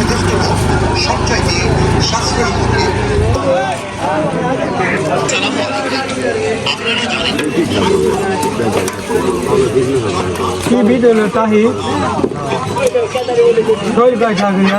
দেশগুলো সবচাইতে সাশ্রয়ী মূল্যে কি ভিডিও তাহি কই দেখা গিয়া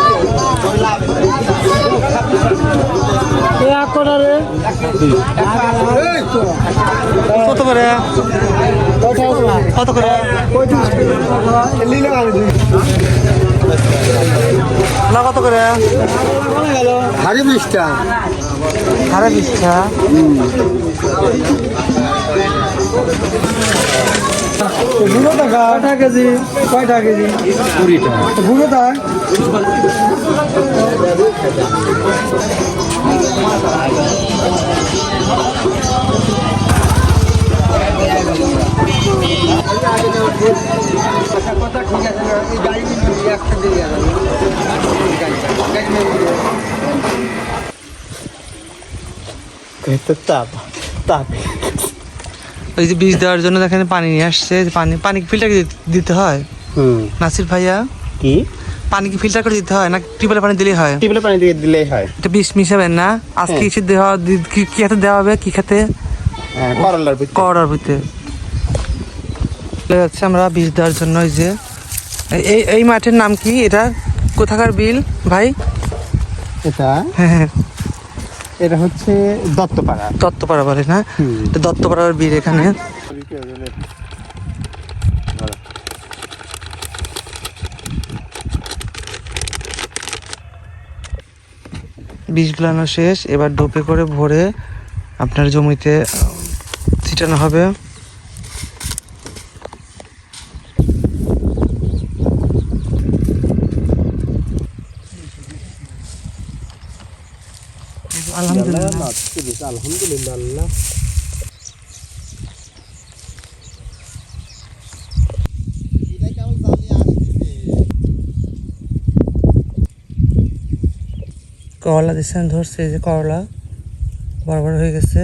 কত করে? কত করে? না কত করে? হাড়ি বিশটা। সাড়ে বিশটা? বুড়ো টাকা কয়টা কেজি? কয়টা কেজি? কুড়িটা। বুড়োটা তাপ তাপ ওই যে বীজ দেওয়ার জন্য দেখেন পানি নিয়ে আসছে পানি পানি ফিল্টার দিতে হয়? হুম। নাসির ভাইয়া? কি? পানি কি ফিল্টার করে দিতে হয় না টিউবওয়েলের পানি দিলেই হয়? টিপলে পানি দিয়ে দিলেই হয়। এটা বিষ মিশাবেন না। আজকে হ্যাঁ। কিছু দেওয়া কি খেতে দেওয়া হবে? কি খেতে? হ্যাঁ, করলার ভিতরে। করোনার ভিতরে। যাচ্ছে আমরা বীজ দেওয়ার জন্য ওই যে। এই- এই এই মাঠের নাম কি? এটা কোথাকার বিল ভাই? এটা? হ্যাঁ হ্যাঁ। এটা হচ্ছে দত্তপাড়া। দত্তপাড়া বলে না? দত্তপাড়ার বীর এখানে। বীজ গুলানো শেষ এবার ডোপে করে ভরে আপনার জমিতে ছিটানো হবে। আলহামদুলিল্লাহ। আলহামদুলিল্লাহ। করলা দিচ্ছেন ধরছে এই যে করলা বড় বড় হয়ে গেছে।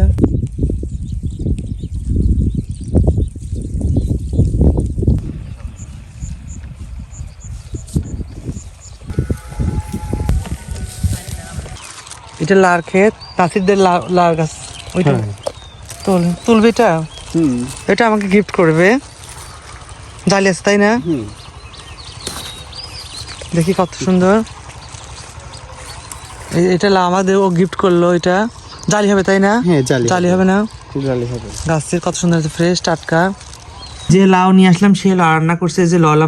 এটা লার ক্ষেত নাসিরদের লা- লার গাছ ওইটা? হ্যাঁ। তুল তুলবে এটা? হুম। এটা আমাকে গিফট করবে। আছে তাই না? হুম। দেখি কত সুন্দর। এটা আমাদের ও গিফট করল এটা। জালি হবে তাই না? হ্যাঁ জালি জালি হবে না? জালি হবে। গাছের কত সুন্দর ফ্রেশ টাটকা। যে লাউ নিয়ে আসলাম সে লাউ রান্না করছে যে ললা